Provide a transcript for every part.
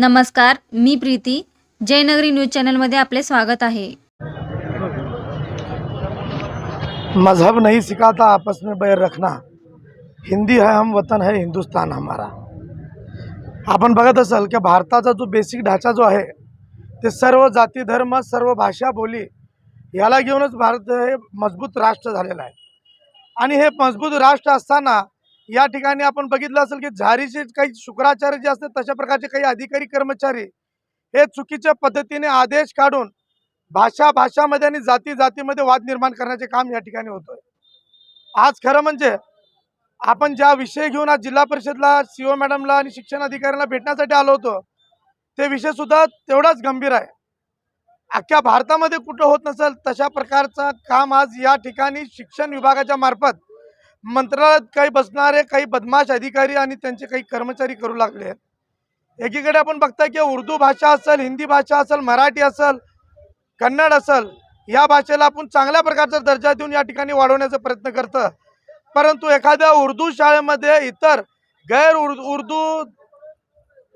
नमस्कार मी प्रीती. जयनगरी न्यूज चॅनलमध्ये आपले स्वागत आहे. मज़हब नहीं सिखाता आपस में बैर रखना। हिंदी है हम वतन है हिंदुस्तान हमारा। आपण बघत असाल की भारताचा जो बेसिक ढाचा जो आहे ते सर्व जाती धर्म सर्व भाषा बोली याला घेऊनच भारत हे मजबूत राष्ट्र झालेलं आहे. आणि हे मजबूत राष्ट्र असताना या ठिकाणी आपण बघितलं असेल की झारीचे काही शुक्राचार्य जे असतात तशा प्रकारचे काही अधिकारी कर्मचारी हे चुकीच्या पद्धतीने आदेश काढून भाषा भाषामध्ये आणि जाती जातीमध्ये वाद निर्माण करण्याचे काम या ठिकाणी होतोय. आज खरं म्हणजे आपण ज्या विषय घेऊन आज जिल्हा परिषदला सीओ मॅडमला आणि शिक्षण अधिकाऱ्यांना भेटण्यासाठी आलो होतो ते विषय सुद्धा तेवढाच गंभीर आहे. अख्ख्या भारतामध्ये कुठं होत नसेल तशा प्रकारचं काम आज या ठिकाणी शिक्षण विभागाच्या मार्फत मंत्रालयात काही बसणारे काही बदमाश अधिकारी आणि त्यांचे काही कर्मचारी करू लागले आहेत. एकीकडे आपण बघताय की उर्दू भाषा असेल हिंदी भाषा असेल मराठी असेल कन्नड असेल या भाषेला आपण चांगल्या प्रकारचा दर्जा देऊन या ठिकाणी वाढवण्याचा प्रयत्न करतं. परंतु एखाद्या उर्दू शाळेमध्ये इतर गैर उर्दू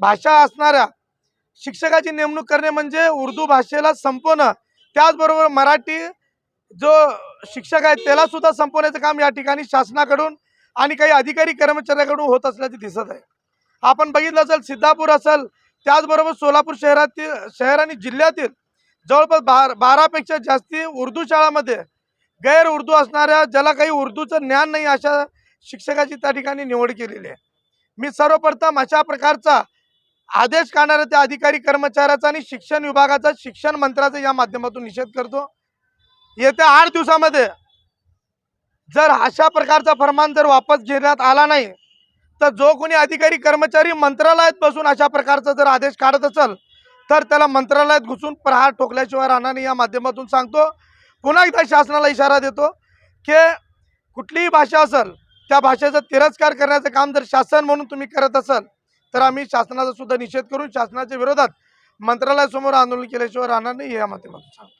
भाषा असणाऱ्या शिक्षकाची नेमणूक करणे म्हणजे उर्दू भाषेला संपवणं. त्याचबरोबर मराठी जो शिक्षक आहेत त्याला सुद्धा संपवण्याचं काम या ठिकाणी शासनाकडून आणि काही अधिकारी कर्मचाऱ्याकडून होत असल्याचे दिसत आहे. आपण बघितलं असेल सिद्धापूर असेल त्याचबरोबर सोलापूर शहरातील शहर आणि जिल्ह्यातील जवळपास बार बारापेक्षा जास्ती उर्दू शाळामध्ये गैर उर्दू असणाऱ्या ज्याला काही उर्दूचं ज्ञान नाही अशा शिक्षकाची त्या ठिकाणी निवड केलेली आहे. मी सर्वप्रथम अशा प्रकारचा आदेश काढणाऱ्या त्या अधिकारी कर्मचाऱ्याचा आणि शिक्षण विभागाचा शिक्षण मंत्र्याचा या माध्यमातून निषेध करतो. येत्या आठ दिवसामध्ये जर अशा प्रकारचा फरमान जर वापस घेण्यात आला नाही तर जो कोणी अधिकारी कर्मचारी मंत्रालयात बसून अशा प्रकारचा जर आदेश काढत असेल तर त्याला मंत्रालयात घुसून प्रहार ठोकल्याशिवाय राहणार नाही या माध्यमातून सांगतो. पुन्हा एकदा शासनाला इशारा देतो की कुठलीही भाषा असेल त्या भाषेचा तिरस्कार करण्याचं काम जर शासन म्हणून तुम्ही करत असाल तर आम्ही शासनाचा सुद्धा निषेध करून शासनाच्या विरोधात मंत्रालयासमोर आंदोलन केल्याशिवाय राहणार नाही या माध्यमातून सांगतो.